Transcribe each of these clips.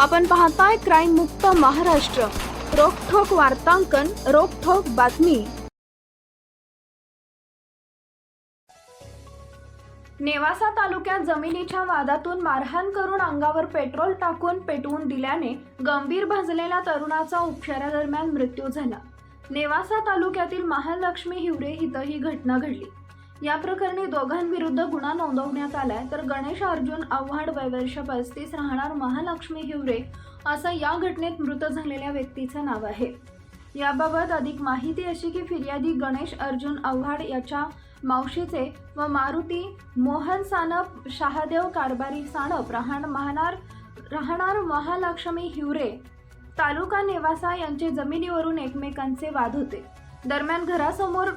आपण पाहताय क्राईम मुक्त महाराष्ट्र. रोखोक वार्तांकन रोखोक बातमी. नेवासा तालुक्यात जमिनीच्या वादातून मारहाण करून अंगावर पेट्रोल टाकून पेटवून दिल्याने गंभीर भाजलेल्या तरुणाचा उपचारादरम्यान मृत्यू झाला. नेवासा तालुक्यातील महालक्ष्मी हिवरे हिथं ही घटना घडली. या प्रकरणी दोघांविरुद्ध गुन्हा नोंदवण्यात आलाय तर गणेश अर्जुन आव्हाड वयवर्ष पस्तीस राहणार महालक्ष्मी हिवरे असं या घटनेत मृत झालेल्या व्यक्तीचं नाव आहे. याबाबत अधिक माहिती अशी की फिर्यादी गणेश अर्जुन आव्हाड याच्या मावशीचे व मारुती मोहन सानप शहादेव कारभारी सानप राहण महानार राहणार महालक्ष्मी हिवरे तालुका नेवासा यांचे जमिनीवरून एकमेकांचे वाद होते. दरम्यान घरासमोर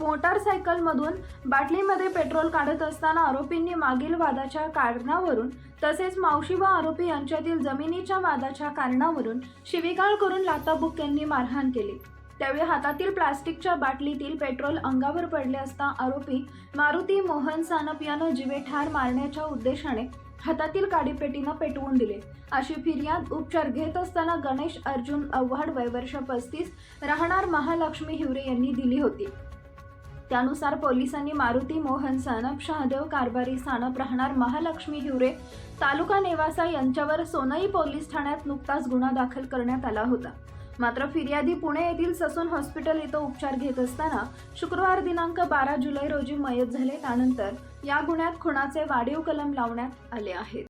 मोटारसायकलमधून बाटलीमध्ये पेट्रोल काढत असताना आरोपींनी मागील वादाच्या कारणावरून तसेच मावशी व आरोपी यांच्यातील जमिनीच्या वादाच्या कारणावरून शिवीगाळ करून लाताबुक्क्यांनी मारहाण केली. त्यावेळी हातातील प्लास्टिकच्या बाटलीतील पेट्रोल अंगावर पडले असता आरोपी मारुती मोहन सानप यानं जीवे ठार मारण्याच्या उद्देशाने हातातील काडीपेटीनं पेटवून दिले. अशी फिर्याद उपचार घेत असताना गणेश अर्जुन आव्हाड वयवर्ष पस्तीस राहणार महालक्ष्मी हिवरे यांनी दिली होती. त्यानुसार पोलिसांनी मारुती मोहन सानप शहादेव कारभारी सानप राहणार महालक्ष्मी हिवरे तालुका नेवासा यांच्यावर सोनई पोलीस ठाण्यात नुकताच गुन्हा दाखल करण्यात आला होता. मात्र फिर्यादी पुणे येथील ससून हॉस्पिटल इथं उपचार घेत असताना शुक्रवार दिनांक बारा जुलै रोजी मयत झाले. त्यानंतर या गुन्ह्यात खुणाचे वाढीव कलम लावण्यात आले आहेत.